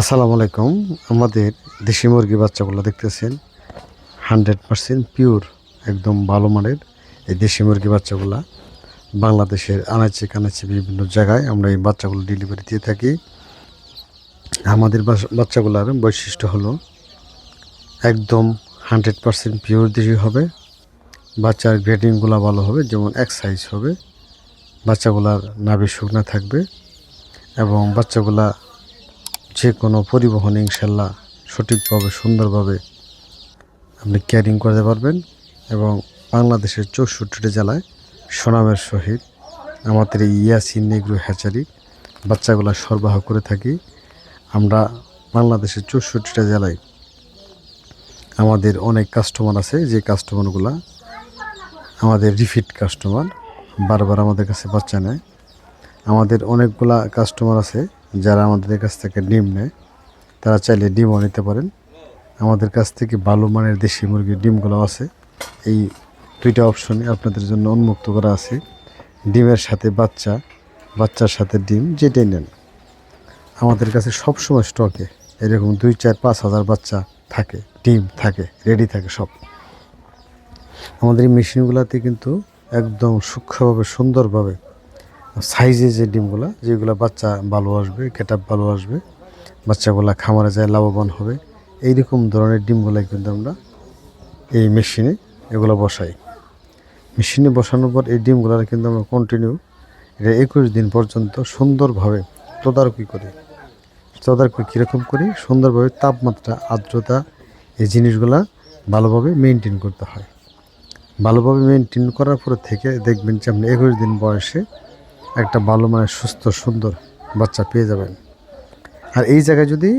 আসসালামু আলাইকুম। আমাদের দেশি মুরগি বাচ্চাগুলো দেখতেছেন। হান্ড্রেড পারসেন্ট পিওর, একদম ভালো মানের এই দেশি মুরগি বাচ্চাগুলা। বাংলাদেশের আনাচে কানাচে বিভিন্ন জায়গায় আমরা এই বাচ্চাগুলো ডেলিভারি দিয়ে থাকি। আমাদের বাচ্চাগুলার বৈশিষ্ট্য হলো একদম হান্ড্রেড পারসেন্ট পিওর দেশি হবে। বাচ্চার গ্রেডিংগুলো ভালো হবে, যেমন এক সাইজ হবে। বাচ্চাগুলার নাভি শুকনা থাকবে এবং বাচ্চাগুলা যে কোনো পরিবহনে ইনশাল্লাহ সঠিকভাবে, সুন্দরভাবে আপনি ক্যারিং করতে পারবেন এবং বাংলাদেশের চৌষট্টিটি জেলায় সুনামের সহিত আমাদের এই ইয়াসিন নেগ্রো হ্যাচারি বাচ্চাগুলা সরবরাহ করে থাকি। আমরা বাংলাদেশের চৌষট্টিটা জেলায় আমাদের অনেক কাস্টমার আছে, যে কাস্টমারগুলা আমাদের রিফিট কাস্টমার বারবার আমাদের কাছে বাচ্চা নেয়। আমাদের অনেকগুলা কাস্টমার আছে যারা আমাদের কাছ থেকে ডিম নেয়, তারা চাইলে ডিমও নিতে পারেন। আমাদের কাছ থেকে ভালো মানের দেশি মুরগির ডিমগুলো আছে। এই দুইটা অপশনে আপনাদের জন্য উন্মুক্ত করা আছে। ডিমের সাথে বাচ্চা, বাচ্চার সাথে ডিম, যেটাই নেন। আমাদের কাছে সবসময় স্টকে এরকম দুই, চার, পাঁচ হাজার বাচ্চা থাকে, ডিম থাকে রেডি থাকে সব। আমাদের এই মেশিনগুলোতে কিন্তু একদম সূক্ষ্মভাবে, সুন্দরভাবে সাইজে যে ডিমগুলো, যেগুলো বাচ্চা ভালো আসবে কেটাপ ভালো আসবে, বাচ্চাগুলো খামারে যায় লাভবান হবে, এইরকম ধরনের ডিমগুলো কিন্তু আমরা এই মেশিনে এগুলো বসাই। মেশিনে বসানোর পর এই ডিমগুলো কিন্তু আমরা কন্টিনিউ এটা একুশ দিন পর্যন্ত সুন্দরভাবে তদারকি করি। তদারকি কীরকম করি? সুন্দরভাবে তাপমাত্রা, আর্দ্রতা, এই জিনিসগুলা ভালোভাবে মেনটেন করতে হয়। ভালোভাবে মেনটেন করার পরে থেকে দেখবেন যে আপনি একুশ দিন বয়সে একটা ভালো মানে সুস্থ, সুন্দর বাচ্চা পেয়ে যাবেন। আর এই জায়গায় যদি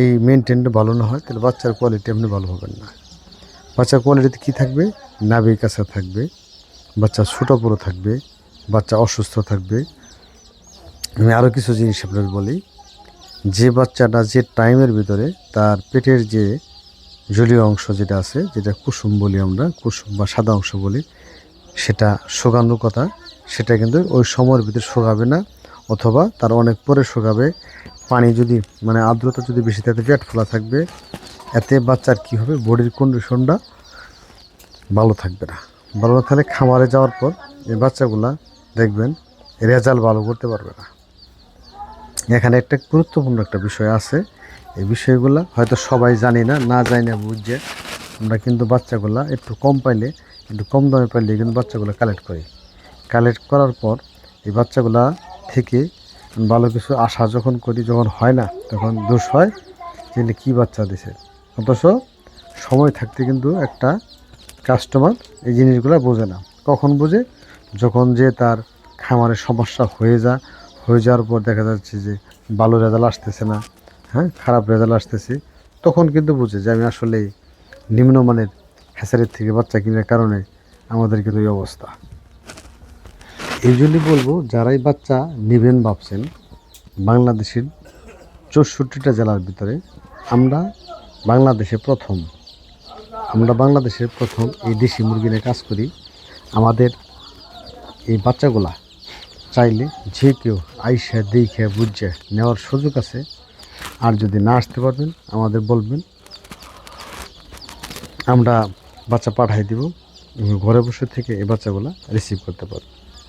এই মেনটেনটা ভালো না হয়, তাহলে বাচ্চার কোয়ালিটি আপনি ভালো হবেন না। বাচ্চার কোয়ালিটিতে কী থাকবে? নাভি কাছে থাকবে, বাচ্চা ছোটো বড়ো থাকবে, বাচ্চা অসুস্থ থাকবে। আমি আরও কিছু জিনিস আপনাকে বলি, যে বাচ্চাটা যে টাইমের ভিতরে তার পেটের যে জলীয় অংশ যেটা আছে, যেটা কুসুম বলি আমরা, কুসুম বা সাদা অংশ বলি, সেটা শোকানোর কথা সেটা কিন্তু ওই সময়ের ভিতরে শোকাবে না, অথবা তার অনেক পরে শোকাবে। পানি যদি মানে আর্দ্রতা যদি বেশি থাকে পেট ফোলা থাকবে। এতে বাচ্চার কি হবে? বডির কন্ডিশনটা ভালো থাকবে না। ভালো না থাকলে খামারে যাওয়ার পর এই বাচ্চাগুলা দেখবেন রেজাল্ট ভালো করতে পারবে না। এখানে একটা গুরুত্বপূর্ণ একটা বিষয় আছে। এই বিষয়গুলো হয়তো সবাই জানি না না জানি না বুঝছে আমরা কিন্তু বাচ্চাগুলা একটু কম পাইলে, একটু কম দামে পাইলে কিন্তু বাচ্চাগুলো কালেক্ট করি। কালেক্ট করার পর এই বাচ্চাগুলা থেকে ভালো কিছু আশা যখন করি, যখন হয় না, তখন দোষ হয় যে কী বাচ্চা দিছে। অথচ সময় থাকতে কিন্তু একটা কাস্টমার এই জিনিসগুলো বোঝে না। কখন বোঝে? যখন যে তার খামারের সমস্যা হয়ে যা, হয়ে যাওয়ার পর দেখা যাচ্ছে যে ভালো রেজাল্ট আসতেছে না হ্যাঁ খারাপ রেজাল্ট আসতেছে, তখন কিন্তু বুঝে যে আমি আসলে নিম্নমানের হ্যাসারের থেকে বাচ্চা কেনার কারণে আমাদের কিন্তু এই অবস্থা। এই জন্যই বলব, যারাই বাচ্চা নেবেন, ভাবছেন, বাংলাদেশের চৌষট্টিটা জেলার ভিতরে আমরা বাংলাদেশে প্রথম। আমরা বাংলাদেশের প্রথম এই দেশি মুরগি নিয়ে কাজ করি। আমাদের এই বাচ্চাগুলা চাইলে যে কেউ আইসা দেখে বুঝছে নেওয়ার সুযোগ আছে। আর যদি না আসতে পারবেন, আমাদের বলবেন, আমরা বাচ্চা পাঠাই দিব। ঘরে বসে থেকে এই বাচ্চাগুলা রিসিভ করতে পারবেন